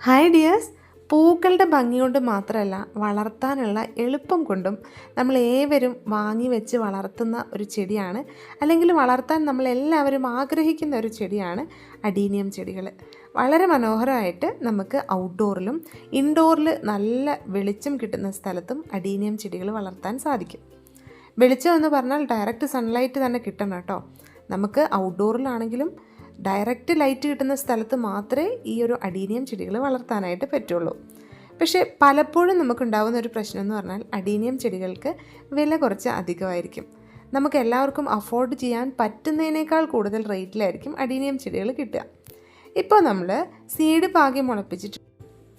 Hi dears പൂക്കളുടെ ഭംഗി കൊണ്ട് മാത്രമല്ല വളർത്താനുള്ള എളുപ്പം കൊണ്ടും നമ്മൾ ഏവരും വാങ്ങി വെച്ച് വളർത്തുന്ന ഒരു ചെടിയാണ്. അല്ലെങ്കിൽ വളർത്താൻ നമ്മൾ എല്ലാവരും ആഗ്രഹിക്കുന്ന ഒരു ചെടിയാണ് അഡീനിയം ചെടികൾ. വളരെ മനോഹരമായിട്ട് നമുക്ക് ഔട്ട്ഡോറിലും ഇൻഡോറിൽ നല്ല വെളിച്ചം കിട്ടുന്ന സ്ഥലത്തും അഡീനിയം ചെടികൾ വളർത്താൻ സാധിക്കും. വെളിച്ചം എന്ന് പറഞ്ഞാൽ ഡയറക്റ്റ് സൺലൈറ്റ് തന്നെ കിട്ടണം കേട്ടോ. നമുക്ക് ഔട്ട്ഡോറിലാണെങ്കിലും ഡയറക്റ്റ് ലൈറ്റ് കിട്ടുന്ന സ്ഥലത്ത് മാത്രമേ ഈ ഒരു അഡീനിയം ചെടികൾ വളർത്താനായിട്ട് പറ്റുള്ളൂ. പക്ഷേ പലപ്പോഴും നമുക്കുണ്ടാകുന്ന ഒരു പ്രശ്നം എന്ന് പറഞ്ഞാൽ അഡീനിയം ചെടികൾക്ക് വില കുറച്ച് അധികമായിരിക്കും. നമുക്ക് എല്ലാവർക്കും അഫോർഡ് ചെയ്യാൻ പറ്റുന്നതിനേക്കാൾ കൂടുതൽ റേറ്റിലായിരിക്കും അഡീനിയം ചെടികൾ കിട്ടുക. ഇപ്പോൾ നമ്മൾ സീഡ് പാകി മുളപ്പിച്ചിട്ട്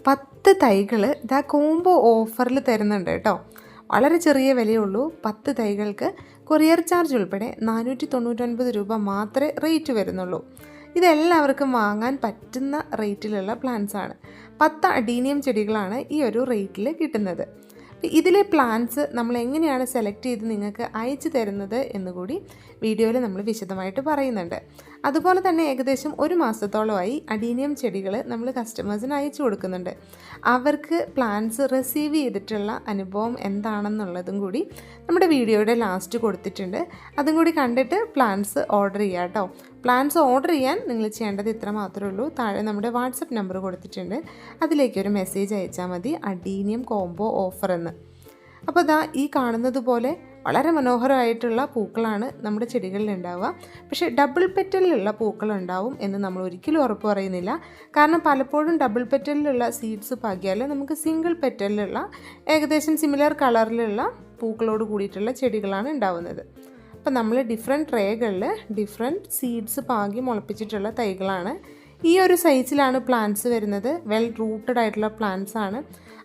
പത്ത് തൈകൾ ഇതാ കോംബോ ഓഫറിൽ തരുന്നുണ്ട് കേട്ടോ. വളരെ ചെറിയ വിലയുള്ളൂ. പത്ത് തൈകൾക്ക് കൊറിയർ ചാർജ് ഉൾപ്പെടെ നാനൂറ്റി തൊണ്ണൂറ്റൊൻപത് രൂപ മാത്രമേ റേറ്റ് വരുന്നുള്ളൂ. ഇതെല്ലാവർക്കും വാങ്ങാൻ പറ്റുന്ന റേറ്റിലുള്ള ആണ് പത്ത് അഡീനിയം ചെടികളാണ് ഈ ഒരു റേറ്റിൽ കിട്ടുന്നത്. ഇതിലെ പ്ലാൻസ് നമ്മൾ എങ്ങനെയാണ് സെലക്ട് ചെയ്ത് നിങ്ങൾക്ക് അയച്ചു തരുന്നത് എന്നുകൂടി വീഡിയോയിൽ നമ്മൾ വിശദമായിട്ട് പറയുന്നുണ്ട്. അതുപോലെ തന്നെ ഏകദേശം ഒരു മാസത്തോളമായി അഡീനിയം ചെടികൾ നമ്മൾ കസ്റ്റമേഴ്സിന് അയച്ചു കൊടുക്കുന്നുണ്ട്. അവർക്ക് പ്ലാൻസ് റിസീവ് ചെയ്തിട്ടുള്ള അനുഭവം എന്താണെന്നുള്ളതും കൂടി നമ്മുടെ വീഡിയോയുടെ ലാസ്റ്റ് കൊടുത്തിട്ടുണ്ട്. അതും കൂടി കണ്ടിട്ട് പ്ലാൻസ് ഓർഡർ ചെയ്യാം കേട്ടോ പ്ലാൻസ് ഓർഡർ ചെയ്യാൻ നിങ്ങൾ ചെയ്യേണ്ടത് ഇത്ര മാത്രമേ ഉള്ളൂ. താഴെ നമ്മുടെ വാട്സപ്പ് നമ്പർ കൊടുത്തിട്ടുണ്ട്. അതിലേക്ക് ഒരു മെസ്സേജ് അയച്ചാൽ മതി. അഡീനിയം കോംബോ ഓഫർ എന്ന്. അപ്പോൾ ഇതാ ഈ കാണുന്നത് പോലെ വളരെ മനോഹരമായിട്ടുള്ള പൂക്കളാണ് നമ്മുടെ ചെടികളിൽ ഉണ്ടാവുക. പക്ഷേ ഡബിൾ പെറ്റലിലുള്ള പൂക്കൾ ഉണ്ടാവും എന്ന് നമ്മൾ ഒരിക്കലും ഉറപ്പ് പറയുന്നില്ല. കാരണം പലപ്പോഴും ഡബിൾ പെറ്റലിലുള്ള സീഡ്സ് പാകിയാൽ നമുക്ക് സിംഗിൾ പെറ്റലിലുള്ള ഏകദേശം സിമിലർ കളറിലുള്ള പൂക്കളോട് കൂടിയിട്ടുള്ള ചെടികളാണ് ഉണ്ടാവുന്നത്. അപ്പോൾ നമ്മൾ ഡിഫറെന്റ് ട്രേകളിൽ ഡിഫറെന്റ് സീഡ്സ് പാകി മുളപ്പിച്ചിട്ടുള്ള തൈകളാണ്. ഈ ഒരു സൈസിലാണ് പ്ലാന്റ്സ് വരുന്നത്. വെൽ റൂട്ടഡ് ആയിട്ടുള്ള പ്ലാന്റ്സ് ആണ്.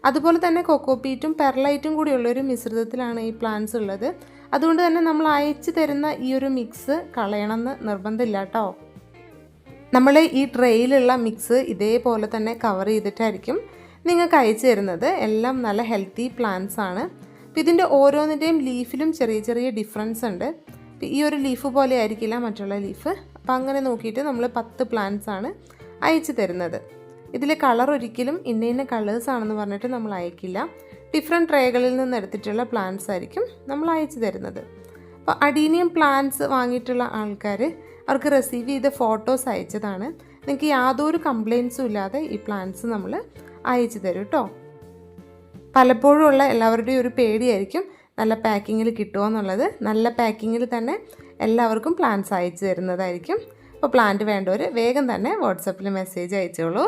അതുപോലെ തന്നെ കൊക്കോപീറ്റും പെർലൈറ്റും കൂടിയുള്ള ഒരു മിശ്രിതത്തിലാണ് ഈ പ്ലാന്റ്സ് ഉള്ളത്. അതുകൊണ്ട് തന്നെ നമ്മൾ അയച്ചു തരുന്ന ഈ ഒരു മിക്സ് കളയണമെന്ന് നിർബന്ധമില്ല കേട്ടോ നമ്മൾ ഈ ട്രെയിലുള്ള മിക്സ് ഇതേപോലെ തന്നെ കവർ ചെയ്തിട്ടായിരിക്കും നിങ്ങൾക്ക് അയച്ചു തരുന്നത്. എല്ലാം നല്ല ഹെൽത്തി പ്ലാന്റ്സ് ആണ്. അപ്പം ഇതിന്റെ ഓരോന്നിന്റെയും ലീഫിലും ചെറിയ ചെറിയ ഡിഫറൻസ് ഉണ്ട്. ഈ ഒരു ലീഫ് പോലെ ആയിരിക്കില്ല മറ്റുള്ള ലീഫ് അപ്പോൾ അങ്ങനെ നോക്കിയിട്ട് നമ്മൾ പത്ത് പ്ലാന്റ്സ് ആണ് അയച്ചു തരുന്നത്. ഇതിൽ കളർ ഒരിക്കലും ഇന്ന ഇന്ന കളേഴ്സ് ആണെന്ന് പറഞ്ഞിട്ട് നമ്മൾ അയക്കില്ല. ഡിഫറെന്റ് ട്രേകളിൽ നിന്ന് എടുത്തിട്ടുള്ള പ്ലാന്റ്സ് ആയിരിക്കും നമ്മൾ അയച്ചു തരുന്നത്. അപ്പോൾ അഡീനിയം പ്ലാന്റ്സ് വാങ്ങിയിട്ടുള്ള ആൾക്കാർ അവർക്ക് റിസീവ് ചെയ്ത ഫോട്ടോസ് അയച്ചതാണ്. നിങ്ങൾക്ക് യാതൊരു കംപ്ലയിൻസും ഇല്ലാതെ ഈ പ്ലാന്റ്സ് നമ്മൾ അയച്ചു തരും കേട്ടോ പലപ്പോഴും ഉള്ള എല്ലാവരുടെയും ഒരു പേടിയായിരിക്കും നല്ല പാക്കിങ്ങിൽ കിട്ടുമോ എന്നുള്ളത്. നല്ല പാക്കിങ്ങിൽ തന്നെ എല്ലാവർക്കും പ്ലാൻസ് അയച്ചു തരുന്നതായിരിക്കും. അപ്പോൾ പ്ലാന്റ് വേണ്ടവർ വേഗം തന്നെ വാട്സപ്പിൽ മെസ്സേജ് അയച്ചോളൂ.